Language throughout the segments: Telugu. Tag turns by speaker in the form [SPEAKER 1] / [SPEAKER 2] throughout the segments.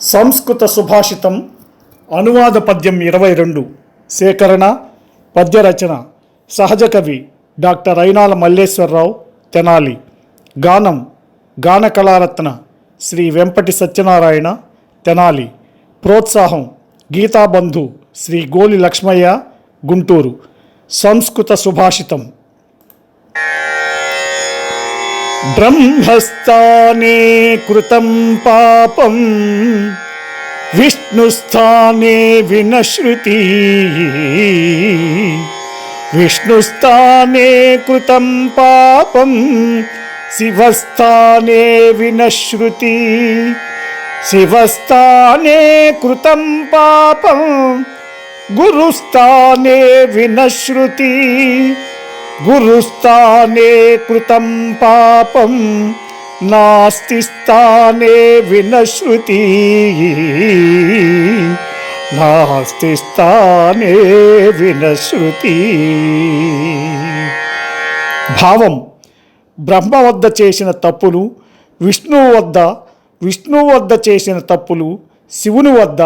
[SPEAKER 1] సంస్కృత సుభాషితం అనువాద పద్యం ఇరవై రెండు సేకరణ పద్యరచన సహజ కవి డాక్టర్ అయినాల మల్లేశ్వరరావు తెనాలి. గానం గాన కళారత్న శ్రీ వెంపటి సత్యనారాయణ తెనాలి. ప్రోత్సాహం గీతాబంధు శ్రీ గోలి లక్ష్మయ్య గుంటూరు. సంస్కృత సుభాషితం. బ్రహ్మస్థానే కృతం పాపం విష్ణుస్థానే వినశ్రుతి. విష్ణుస్థానే కృతం పాపం శివస్థానే వినశ్రుతి. శివస్థానే కృతం పాపం గురుస్థానే వినశ్రుతి. గురుస్థానే కృతం పాపం నాస్తి స్థానే వినశ్రుతి. నాస్తి స్థానే వినశ్రుతి. భావం బ్రహ్మ వద్ద చేసిన తప్పులు విష్ణువు వద్ద విష్ణువు వద్ద చేసిన తప్పులు శివుని వద్ద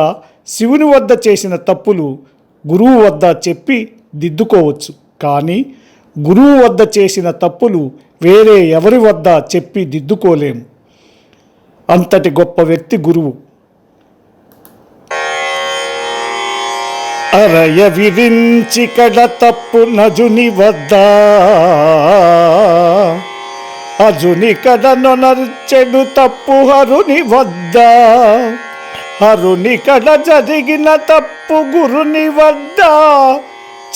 [SPEAKER 1] శివుని వద్ద చేసిన తప్పులు గురువు వద్ద చెప్పి దిద్దుకోవచ్చు. కానీ గురువు వద్ద చేసిన తప్పులు వేరే ఎవరి వద్ద చెప్పి దిద్దుకోలేము అంతటి గొప్ప వ్యక్తి గురువు. అరయ విరించి కడ తప్పు నజుని వద్ద. అజుని కడ నొనర్చెడు తప్పు హరుని వద్ద. హరుని కడ జరిగిన తప్పు గురుని వద్ద.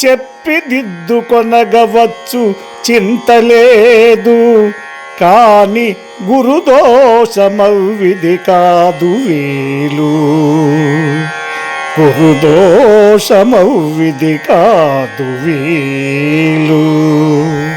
[SPEAKER 1] చెప్పి దిద్దుకొనగవచ్చు చింతలేదు. కాని గురుదోషమవ్విది కాదు వీలు. గురుదోషమవ్విది కాదు వీలు.